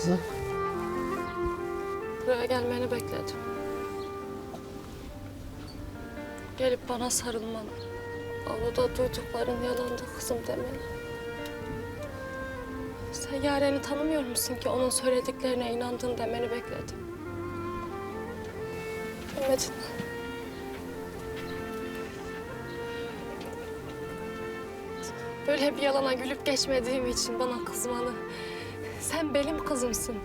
Kızım. Buraya gelmeni bekledim. Gelip bana sarılmanı. Avluda duydukların yalandı kızım demeni. Sen Yaren'i tanımıyor musun ki onun söylediklerine inandın demeni bekledim. Demedin. Böyle bir yalana gülüp geçmediğim için bana kızmanı. Sen benim kızımsın.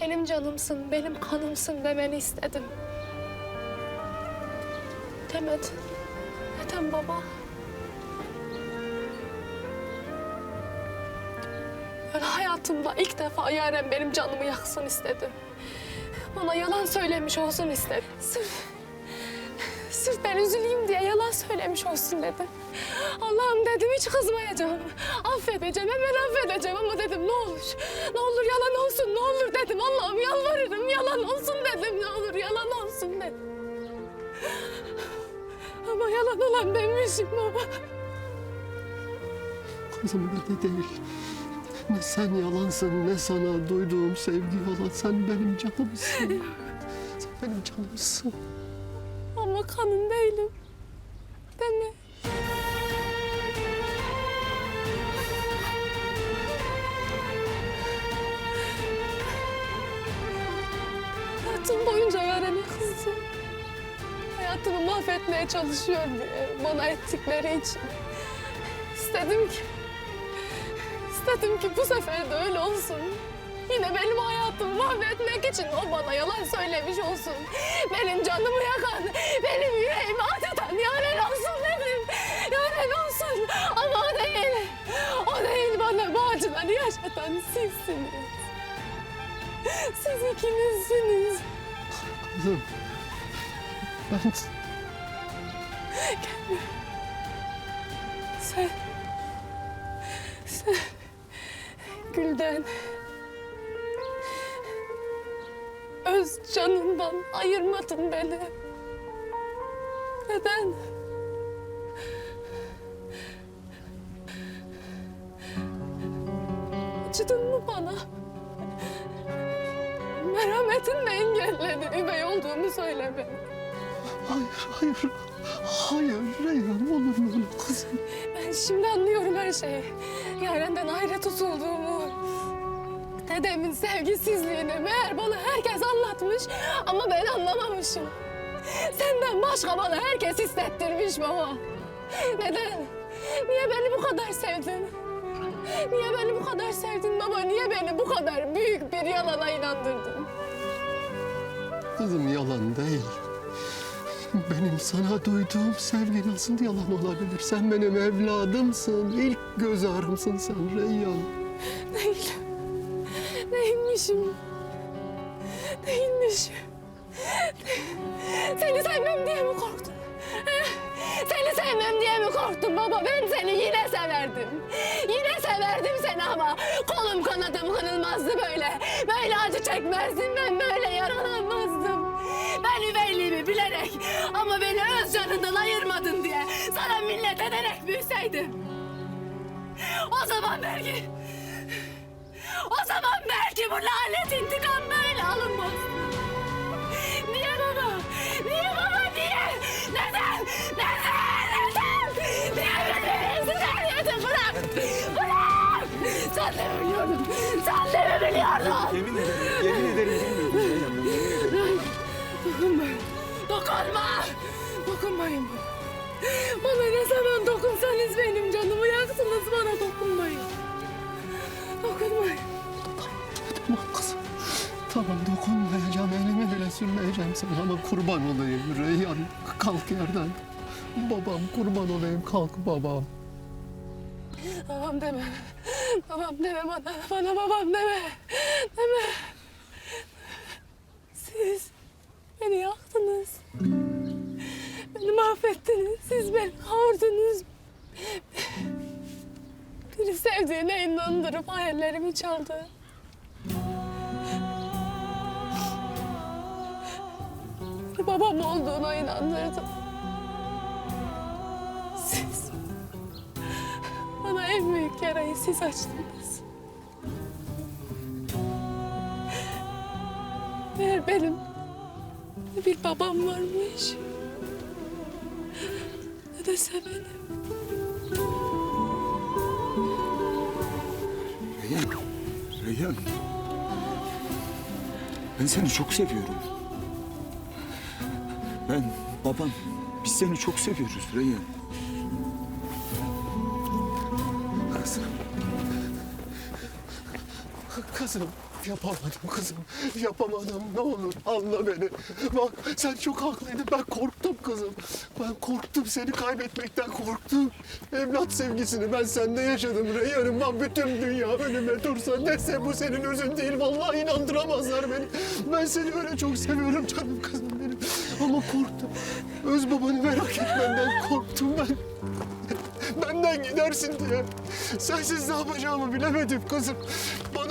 Benim canımsın, benim kanımsın demeni istedim. Demedin. Neden baba? Ben hayatımda ilk defa Yaren benim canımı yaksın istedim. Bana yalan söylemiş olsun istedim. Sırf, sırf ben üzüleyim diye yalan söylemiş olsun dedim. Allah'ım dedim hiç kızmayacağım. Affedeceğim, hemen affedeceğim ama dedim ne olur. Ne olur yalan olsun, ne olur dedim. Allah'ım yalvarırım yalan olsun dedim. Ne olur yalan olsun dedim. Ama yalan olan benmişim baba. Kızım öyle değil. Ne sen yalansın ne sana duyduğum sevgi yalan. Sen benim canımsın. Sen benim canımsın. Ama kanın değilim. Değil mi? Hayatım boyunca Yaren'e kızdım. Hayatımı mahvetmeye çalışıyor diye bana ettikleri için. İstedim ki... istedim ki bu sefer de öyle olsun. Yine benim hayatımı mahvetmek için o bana yalan söylemiş olsun. Benim canımı yakan, benim yüreğimi acıtan Yaren olsun dedim. Yaren olsun ama o değil. O değil bana bu acıları yaşatan sizsiniz. Siz ikinizsiniz. Ben Sen... Sen... Gülden... Öz canından ayırmadın beni. Neden? Acıdın mı bana? Merhametinle engelledi üvey olduğumu söyleme. hayır hayır. Hayır Reyhan olur mu öyle kızım? Ben şimdi anlıyorum her şeyi. Yaren'den ayrı tutulduğumu. Dedemin sevgisizliğini meğer bana herkes anlatmış ama ben anlamamışım. Senden başka bana herkes hissettirmiş baba. Neden? Niye beni bu kadar sevdin? Niye beni bu kadar sevdin baba? Niye beni bu kadar büyük bir yalana inandırdın? Kızım yalan değil. Benim sana duyduğum sevgi nasıl yalan olabilir? Sen benim evladımsın. İlk göz ağrımsın sen Reyhan. Değil. Değilmişim. Değilmişim. Seni sevmem diye mi korktun? Seni sevmem diye mi korktun baba? Ben seni yine severdim. Yine severdim seni ama kolum kanadım kırılmazdı böyle. Böyle acı çekmezdim ben böyle yaralanmazdım. Ama beni öz canından ayırmadın diye sana minnet ederek büyüseydim. O zaman belki o zaman belki bu lanet intikam böyle alınmaz. Niye baba? Niye baba? Niye? Neden? Neden? Neden? Niye beni ezikleriyordun? Bırak! Bırak! Sen de biliyordun. Sen de biliyordun? Yemin ederim, yemin ederim bilmiyordum Reyhan. Dokunma! Dokunmayın bana. Bana ne zaman dokunsanız benim canımı yaksınız bana dokunmayın. Dokunmayın. Tamam kızım. Tamam dokunmayacağım, elimi bile sürmeyeceğim sana ama kurban olayım Reyhan. Kalk yerden. Babam kurban olayım kalk babam. Babam deme. Babam deme bana. Bana babam deme. Deme. Siz beni kavurdunuz. Biri sevdiğine inandırıp hayallerimi çaldı. Babam olduğuna inandırdım. Siz bana en büyük yarayı siz açtınız. Meğer benim bir babam varmış ne de sevenim. Reyhan, Reyhan. Ben seni çok seviyorum. Ben, babam, biz seni çok seviyoruz Reyhan. Kızım yapamadım kızım. Yapamadım ne olur anla beni. Bak sen çok haklıydın ben korktum kızım. Ben korktum seni kaybetmekten korktum. Evlat sevgisini ben sende yaşadım Reyhan'ım. Bak bütün dünya önüme dursa dese bu senin özün değil. Vallahi inandıramazlar beni. Ben seni öyle çok seviyorum canım kızım benim. Ama korktum. Öz babanı merak etmenden korktum ben. Benden gidersin diye. Sensiz ne yapacağımı bilemedim kızım. Bana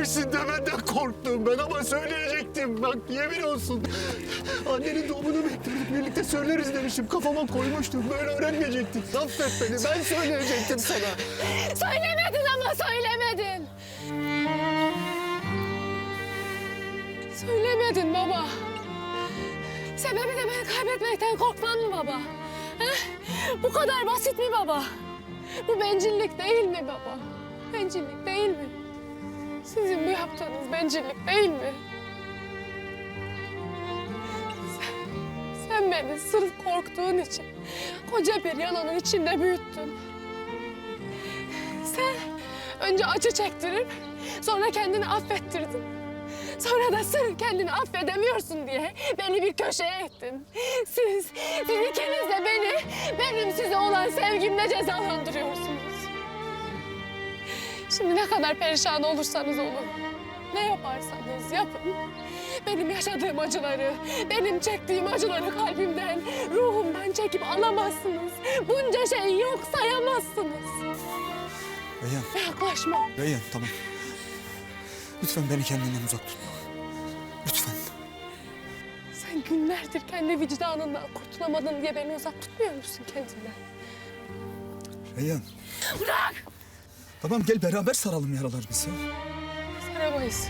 değilmişsin demenden korktum ben ama söyleyecektim. Bak yemin olsun. Annenin doğumunu bekledik. Birlikte söyleriz demiştim. Kafama koymuştum. Böyle öğrenmeyecektik. Affet beni. Ben söyleyecektim sana. Söylemedin ama söylemedin. Söylemedin baba. Sebebi de beni kaybetmekten korkman mı baba? Heh? Bu kadar basit mi baba? Bu bencillik değil mi baba? Bencillik değil mi? Sizin bu yaptığınız bencillik değil mi? Sen, sen beni sırf korktuğun için koca bir yalanın içinde büyüttün. Sen önce acı çektirip sonra kendini affettirdin. Sonra da sırf kendini affedemiyorsun diye beni bir köşeye ettin. Siz, siz ikiniz de beni benim size olan sevgimle cezalandırıyorsunuz. Şimdi ne kadar perişan olursanız olun, ne yaparsanız yapın. Benim yaşadığım acıları, benim çektiğim acıları kalbimden, ruhumdan çekip alamazsınız. Bunca şeyi yok sayamazsınız. Reyhan, Yaklaşma. Reyhan tamam. Lütfen beni kendinden uzak tutma. Lütfen. Sen günlerdir kendi vicdanından kurtulamadın diye beni uzak tutmuyor musun kendinden? Reyhan. Bırak! Tamam gel beraber saralım yaralarımızı. Saramayız.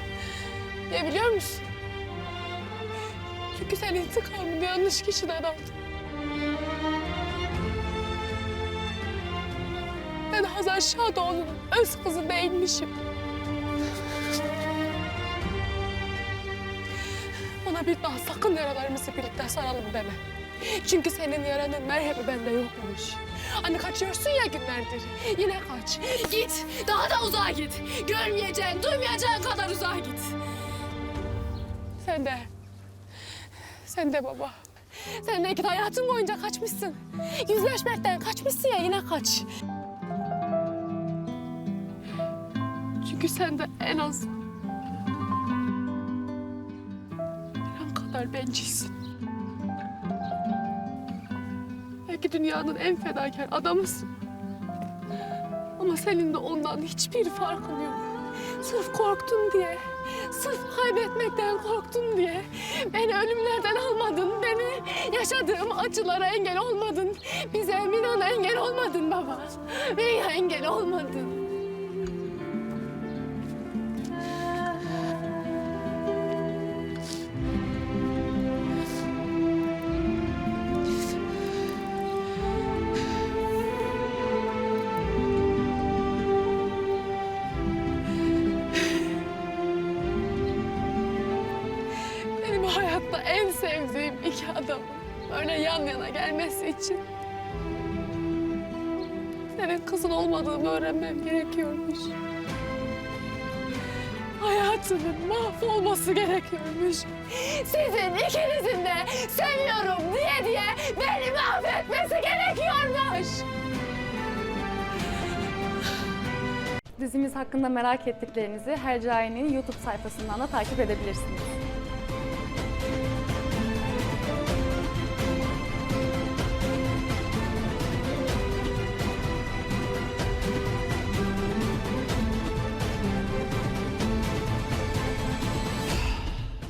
Niye biliyor musun? Çünkü sen intikamını yanlış kişiden aldın. Ben Hazar Şadoğlu'nun öz kızı değilmişim. Ona bir daha sakın yaralarımızı birlikte saralım deme. Çünkü senin yaranın merhemi bende yokmuş. Hani kaçıyorsun ya günlerdir. Yine kaç. Git. Daha da uzağa git. Görmeyeceğin, duymayacağın kadar uzağa git. Sen de. Sen de baba. Sen git hayatın boyunca kaçmışsın. Yüzleşmekten kaçmışsın ya yine kaç. Çünkü sen de en az bencilsin. Belki dünyanın en fedakar adamısın. Ama senin de ondan hiçbir farkın yok. Sırf korktun diye, sırf kaybetmekten korktun diye beni ölümlerden almadın, beni yaşadığım acılara engel olmadın. Bize Minan'a engel olmadın baba. Beni engel olmadın. Böyle yan yana gelmesi için senin kızın olmadığımı öğrenmem gerekiyormuş. Hayatımın mahvolması gerekiyormuş. Sizin ikinizin de seviyorum diye diye beni mahvetmesi gerekiyormuş. Dizimiz hakkında merak ettiklerinizi Hercai'nin YouTube sayfasından da takip edebilirsiniz.